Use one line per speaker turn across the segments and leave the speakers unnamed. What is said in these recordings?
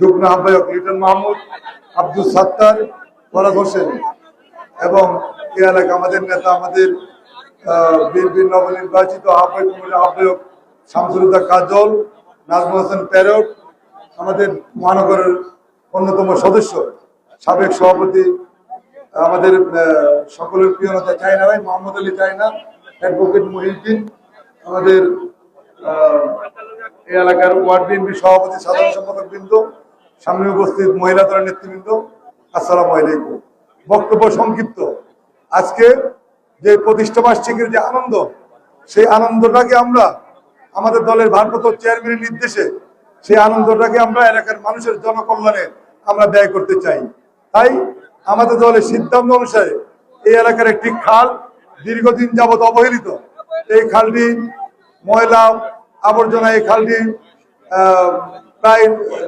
যুগ্ম আহ্বায়ক লিটন মাহমুদ, আব্দুল সাত্তার, ফরাদ হোসেন এবং এ এলাকা আমাদের নেতা, আমাদের বিএনপির নবনির্বাচিত আহ্বায়ক কমিটির আহ্বায়ক শামসুলুদ্দা কাজল, নাজমুল হোসেন প্যারট, আমাদের মহানগরের অন্যতম সদস্য, সাবেক সভাপতি, আমাদের সকলের প্রিয় নেতা চায়না ভাই, মোহাম্মদ আলী চায়না, অ্যাডভোকেট মহিউদ্দিন, আমাদের এই এলাকার ওয়ার্ড বিএনপি সভাপতি, সাধারণ সম্পাদক বৃন্দ, সামনে উপস্থিত মহিলা দলের নেতৃবৃন্দ, আসসালামু আলাইকুম। বক্তব্য সংক্ষিপ্ত। আজকে যে প্রতিষ্ঠা বার্ষিকীর যে আনন্দ, সেই আনন্দটাকে আমরা আমাদের দলের ভারপ্রাপ্ত চেয়ারম্যানের নির্দেশে সেই আনন্দটাকে আমরা এলাকার মানুষের জনকল্যাণে আমরা ব্যয় করতে চাই। তাই আমাদের দলের সিদ্ধান্ত অনুসারে এই এলাকার একটি খাল দীর্ঘদিন যাবৎ অবহেলিত। এই খালটি ময়লা আবর্জনা এই খালটি প্রায়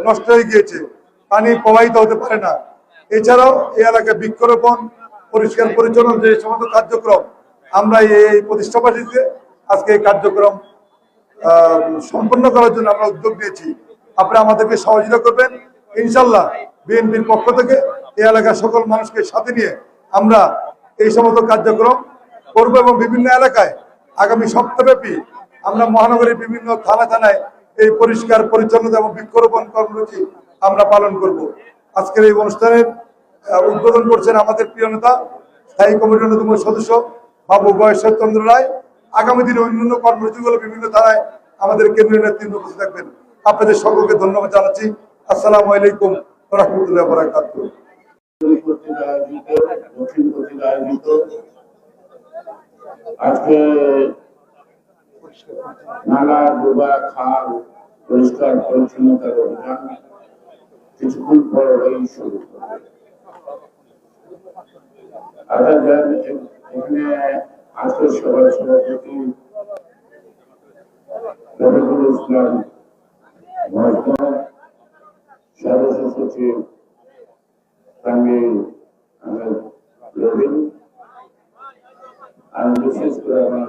নষ্ট হয়ে গিয়েছে। পানি প্রবাহিত হতে পারে না। এছাড়াও এই এলাকায় বৃক্ষরোপণ, পরিষ্কার পরিচ্ছন্ন যে সমস্ত কার্যক্রম, আমরা এই প্রতিষ্ঠাবাসীতে আজকে এই কার্যক্রম সম্পন্ন করার জন্য আমরা উদ্যোগ নিয়েছি। আপনারা আমাদেরকে সহযোগিতা করবেন। ইনশাল্লাহ বিএনপির পক্ষ থেকে এই এলাকার সকল মানুষকে সাথে নিয়ে আমরা এই সমস্ত কার্যক্রম করব এবং বিভিন্ন এলাকায় আগামী সপ্তাহব্যাপী আমরা মহানগরীর বিভিন্ন থানা থানায় এই পরিষ্কার, পরিচ্ছন্নতা এবং বৃক্ষরোপণ কর্মসূচি আমরা পালন করব। আজকের এই অনুষ্ঠানের উদ্বোধন করছেন আমাদের প্রিয় নেতা, স্থায়ী কমিটির অন্যতম সদস্য বাবু বয়সের চন্দ্র রায়। আগামী দিনে অন্যান্য কর্মসূচিগুলো বিভিন্ন থানায় আমাদের কেন্দ্রীয় নেতৃত্ব উপস্থিত থাকবেন। আপনাদের সকলকে ধন্যবাদ জানাচ্ছি। আসসালামু আলাইকুম রহমতুল্লাহ বরাকাত
আজকে নালা, ডোবা, খাল, পরিষ্কার, পরিচ্ছন্নতার অভিযান কিছুক্ষণ পর এই শুরু আচ্ছা এখানে সভাপতি রফিকুল ইসলাম সদস্য সচিব আর বিশেষ করে আমার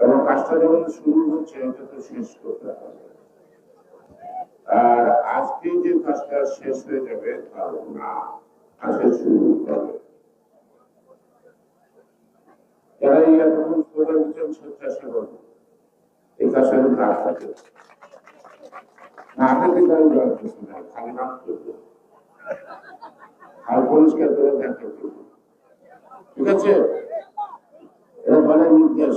এবং কাজটা যখন শুরু হচ্ছে এটা তো শেষ করতে আর আজকে যে কাজটা শেষ হয়ে যাবে তাও না আজকে শুরু হবে। এই স্লোগান দিচ্ছেন স্বেচ্ছাসেবক, এই কাজটা না খালি নাম করবে। আর পরিষ্কার করে দেখতে। ঠিক আছে? বলে নির্দেশ।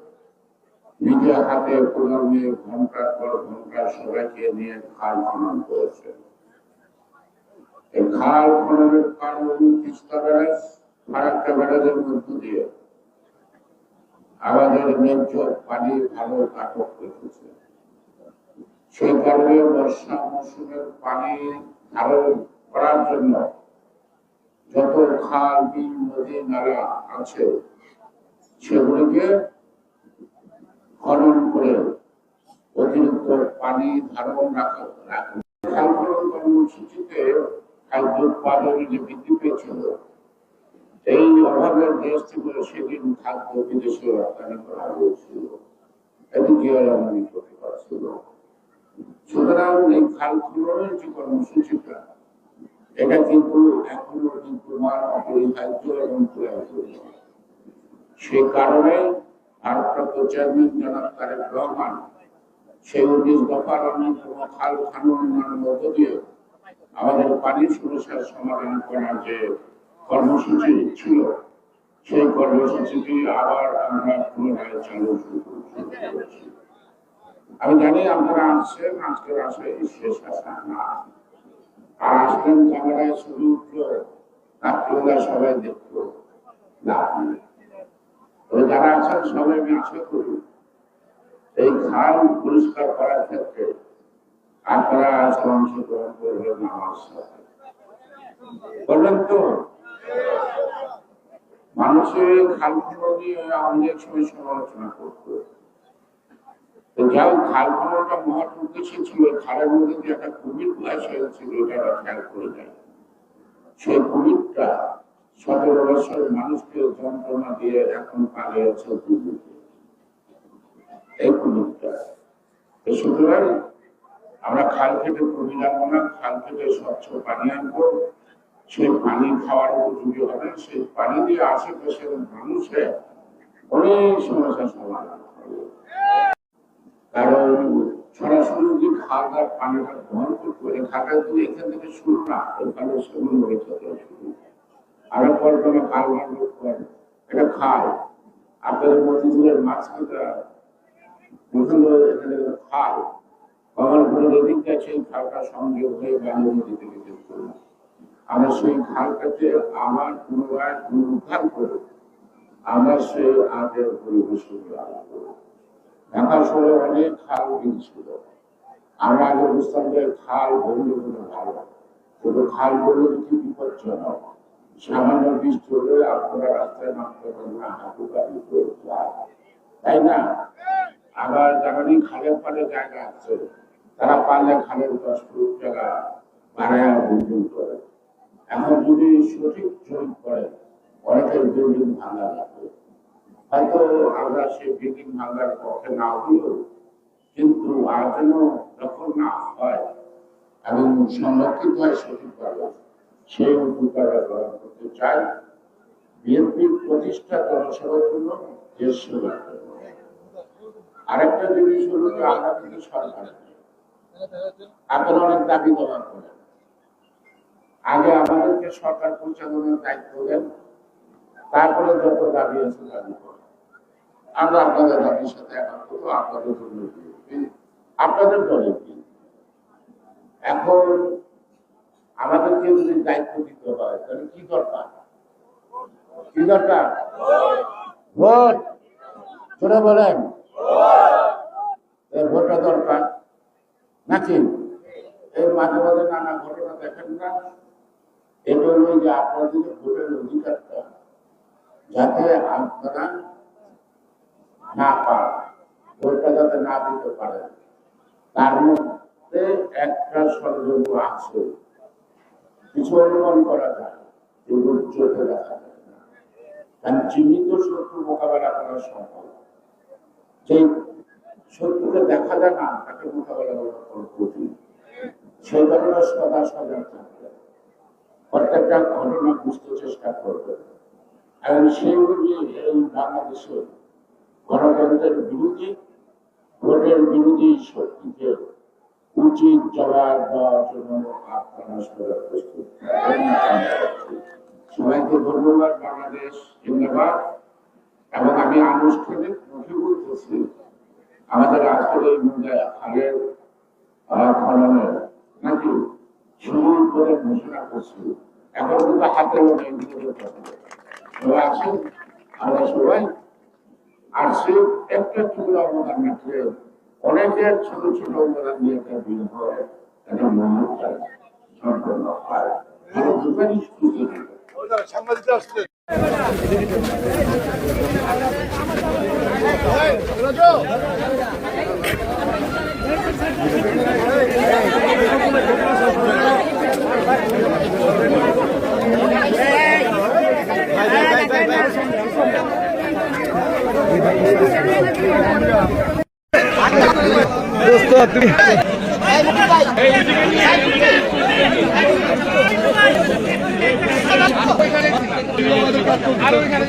নিজের হাতে কোদাল নিয়ে ঘণ্টার পর ঘণ্টা সবাইকে নিয়ে খাল খনন করেছে। এই খাল খননের কারণ তিস্তা ব্যারাজ, ফারাক্কা ব্যারাজের মধ্য দিয়ে। আমাদের ন্যায্য পানি ভালো আটক রেখেছে। সেই কারণে বর্ষা মৌসুমের পানি ধারণ করার জন্য যত খাল, বিল, নদী, নালা আছে, সেগুলিকে খনন করে অতিরিক্ত পানি ধারণ রাখা কর্মসূচিতে খাদ্য যে বৃদ্ধি পেয়েছিল এই অভাবের দেশ থেকে সেদিন খাদ্য বিদেশে রপ্তানি করা হয়েছিল। সুতরাং এই খাল খননের যে কর্মসূচিটা, এটা কিন্তু এখনও কিন্তু মান অপরিহার্য এবং প্রয়োজনীয়। সে কারণে ভারপ্রাপ্ত চেয়ারম্যান জনাব তারেক রহমান, সেই উনিশ দফার অন্যতম খাল খানুন মধ্য দিয়ে আমাদের পানি সমস্যার সমাধান করার যে কর্মসূচি ছিল, সেই কর্মসূচিটি আবার আমরা পুনরায় চালু শুরু আমি জানি আপনারা আসছেন, আজকের আসে শেষ আসা না। আর আসলেন ক্যামেরায় ছবি উঠল রাত্রিবেলা সবাই দেখল না যারা আছেন সবাই আমি আশা করি এই খাল পরিষ্কার করার ক্ষেত্রে আপনারা আজকে অংশগ্রহণ করবেন আমার সাথে। করবেন তো? মানুষের খালগুলো নিয়ে অনেক সময় সমালোচনা করতো যাও খাল খননটা মহৎ উদ্দেশ্য ছিল খালের মধ্যে যে একটা কুমির ক্লাস হয়েছিল, এটা খেয়াল করে যায় সেই কুমিরটা সতেরো বছর মানুষকে যন্ত্রণা দিয়ে এখন এই কুমিরটা সুতরাং আমরা খাল কেটে কমে যাব না, খাল কেটে স্বচ্ছ পানি আনব। সেই পানি খাওয়ার উপযোগী হবে সেই পানি দিয়ে আশেপাশের মানুষের অনেক সমস্যার সমাধান কারণ সরাসরি যদি খাওয়ার পানিটা করতে পারে খাটা যদি এখান থেকে শুরু না ওখানে সেগুলো হয়ে থাকে শুরু আরও পর কোনো ভালো এটা খাল। আপনাদের মতিঝিলের মাঝখানটা এখানে খাল। কমলপুরের এদিকটা সেই খালটা সংযোগ হয়ে বাংলা নদীতে আমরা সেই খালটাকে আবার পুনরায় পুনরুদ্ধার করে আমরা সেই আগের পরিবেশে ঢাকা শহরে অনেক খাল বিল ছিল আমরা আগে বুঝতাম যে খাল বন্ধু ভালো কিন্তু খাল বললে কি বিপজ্জনক? সামান্য বৃষ্টি হলে আপনারা রাস্তায় নামতে পারেন না, হাঁটু যায়। তাই না? আবার যারা নেই খালের পাড়ে জায়গা আছে, তারা পারলে খালের দশ জায়গা বাড়ায় বিল্ডিং করে। এখন যদি সঠিক জরিপ করে অনেকের বিল্ডিং ভাঙা লাগবে হয়তো আমরা সেই বিল্ডিং ভাঙার পক্ষে না হলেও, কিন্তু আর যেন যখন না হয় এবং সংরক্ষিত হয় সঠিকভাবে সেই করতে চাই। বিএনপির প্রতিষ্ঠা জনসেবার জন্য দেশ সেবার জন্য আরেকটা জিনিস হলো যে সরকার। অনেক দাবি করেন। আগে আমাদেরকে সরকার পরিচালনার দায়িত্ব দেন। তারপরে যত দাবি আছে দাবি করেন। আমরা আপনাদের দাবির সাথে একাত্ম তো আপনাদের জন্য আপনাদের দলে বিএনপি। এখন আমাদেরকে যদি দায়িত্ব দিতে হয়, তাহলে কি দরকার? কি দরকার? ভোট! জোরে বলেন। ভোটটা দরকার? নাকি? এই মাঝে মাঝে নানা ঘটনা দেখেন না? এটা হলো যে আপনাদের ভোটের অধিকারটা যাতে আপনারা না পান, ভোটটা যাতে না দিতে পারেন, তার মধ্যে একটা ষড়যন্ত্র আছে। কিছু অনুমান করা যায় যেগুলো চোখে দেখা যায় কারণ চিহ্নিত শত্রু মোকাবেলা করা সম্ভব। যে শত্রুকে দেখা যায় না, তাকে মোকাবেলা করা কঠিন। সেই কারণে সদা সজাগ থাকবে। প্রত্যেকটা ঘটনা বুঝতে চেষ্টা করবে। এবং সেইগুলি এই বাংলাদেশে গণতন্ত্রের বিরোধী, ভোটের বিরোধী শক্তিকে উচিত জবাব দেওয়ার জন্য আপনারা সবাই প্রস্তুত। সবাইকে ধন্যবাদ বাংলাদেশ ধন্যবাদ এবং আমি আনুষ্ঠানিক মুখে বলতেছি আমাদের আজকের এই মুদ্রায় আহ, খননের নাকি শুরু করে ঘোষণা করছি এখন কিন্তু হাতে আছেন আমরা সবাই সে একটা টুকরো অবদান রাখলে অনেকে ছোট ছোট ওরা নিয়ে একটা বিল করে একটা মন্দির চায় সাংবাদিকরা আসছে তুমি হ্যালো হ্যালো
হ্যালো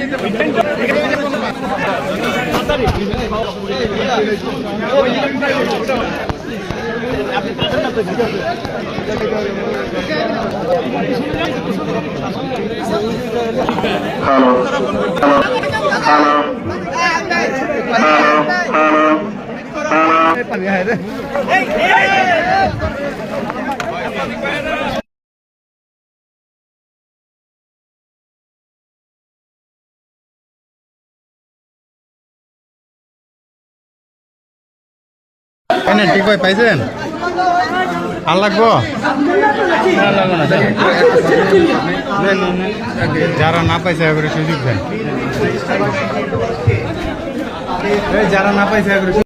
হ্যালো
এনে ঠিক হয় পাইছেন আর লাগবো। যারা না পাইছে সুযোগ দেন যারা না পাইছে